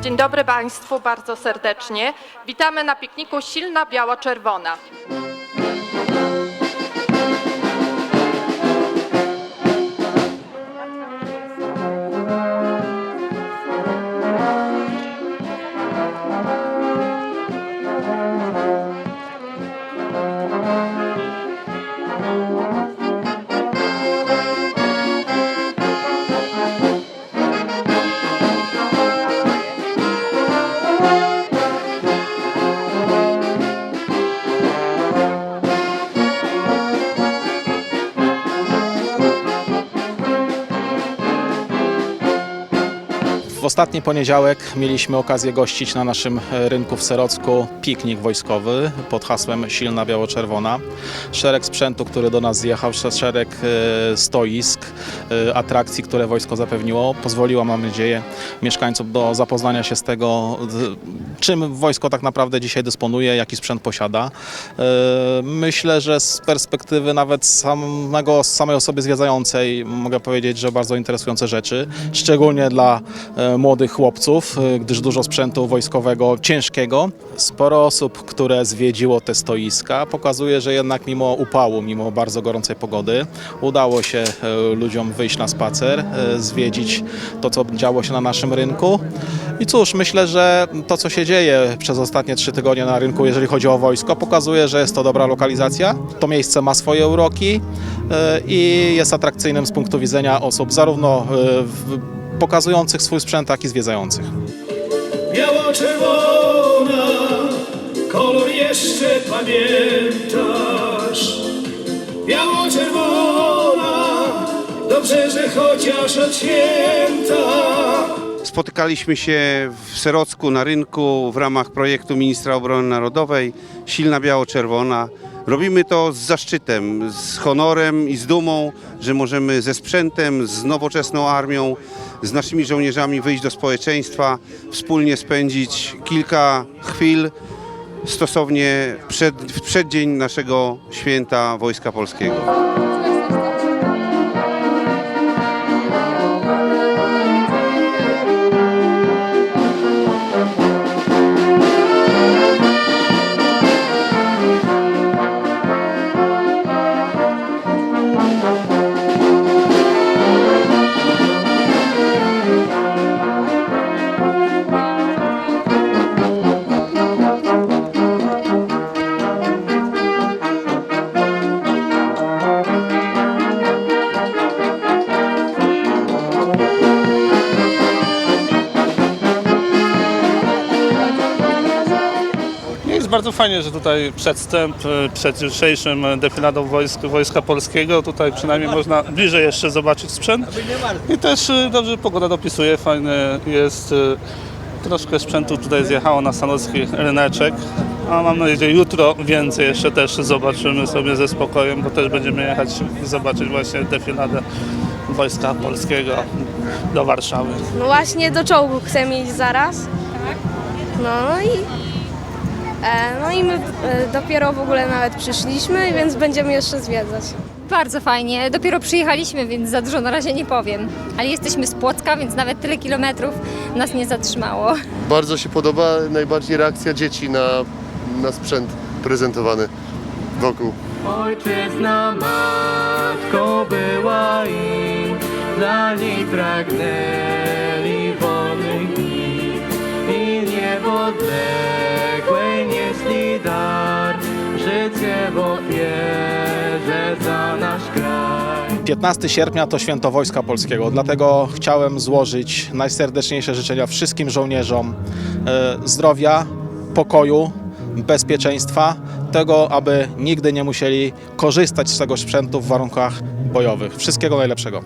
Dzień dobry Państwu bardzo serdecznie. Witamy na pikniku Silna Biało-Czerwona. W ostatni poniedziałek mieliśmy okazję gościć na naszym e, rynku w Serocku piknik wojskowy pod hasłem Silna Biało-Czerwona. Szereg sprzętu, który do nas zjechał, sz- szereg e, stoisk, e, atrakcji, które wojsko zapewniło, pozwoliło, mam nadzieję, mieszkańcom do zapoznania się z tego, czym wojsko tak naprawdę dzisiaj dysponuje, jaki sprzęt posiada. Myślę, że z perspektywy nawet samego, samej osoby zwiedzającej mogę powiedzieć, że bardzo interesujące rzeczy, szczególnie dla młodych chłopców, e, gdyż dużo sprzętu wojskowego ciężkiego. Sporo osób, które zwiedziło te stoiska, pokazuje, że jednak mimo upału, mimo bardzo gorącej pogody, udało się e, ludziom wyjść na spacer, e, zwiedzić to, co działo się na naszym rynku. I cóż, myślę, że to, co się dzieje przez ostatnie trzy tygodnie na rynku, jeżeli chodzi o wojsko, pokazuje, że jest to dobra lokalizacja. To miejsce ma swoje uroki i jest atrakcyjnym z punktu widzenia osób zarówno pokazujących swój sprzęt, jak i zwiedzających. Biało-czerwona, kolor jeszcze pamiętasz. Biało-czerwona, dobrze, że chociaż od święta. Spotykaliśmy się w Serocku na rynku w ramach projektu Ministra Obrony Narodowej Silna Biało-Czerwona. Robimy to z zaszczytem, z honorem i z dumą, że możemy ze sprzętem, z nowoczesną armią, z naszymi żołnierzami wyjść do społeczeństwa, wspólnie spędzić kilka chwil stosownie przed, w przeddzień naszego święta Wojska Polskiego. Bardzo fajnie, że tutaj przedstęp e, przed jutrzejszym defiladą wojsk, Wojska Polskiego, tutaj przynajmniej można bliżej jeszcze zobaczyć sprzęt. I też e, dobrze pogoda dopisuje, fajny jest. e, Troszkę sprzętu tutaj zjechało na stanowski ryneczek, a mam nadzieję, że jutro więcej jeszcze też zobaczymy sobie ze spokojem, bo też będziemy jechać zobaczyć właśnie defiladę Wojska Polskiego do Warszawy. No właśnie do czołgu chcemy iść zaraz. No i, no i my e, dopiero w ogóle nawet przyszliśmy, więc będziemy jeszcze zwiedzać. Bardzo fajnie. Dopiero przyjechaliśmy, więc za dużo na razie nie powiem. Ale jesteśmy z Płocka, więc nawet tyle kilometrów nas nie zatrzymało. Bardzo się podoba najbardziej reakcja dzieci na, na sprzęt prezentowany wokół. Ojczyzna matką była i dla niej pragnęli wolnych dni i niepodległej życie w ofierze za nasz kraj. 15 sierpnia to święto Wojska Polskiego, dlatego chciałem złożyć najserdeczniejsze życzenia wszystkim żołnierzom e, zdrowia, pokoju, bezpieczeństwa, tego, aby nigdy nie musieli korzystać z tego sprzętu w warunkach bojowych. Wszystkiego najlepszego.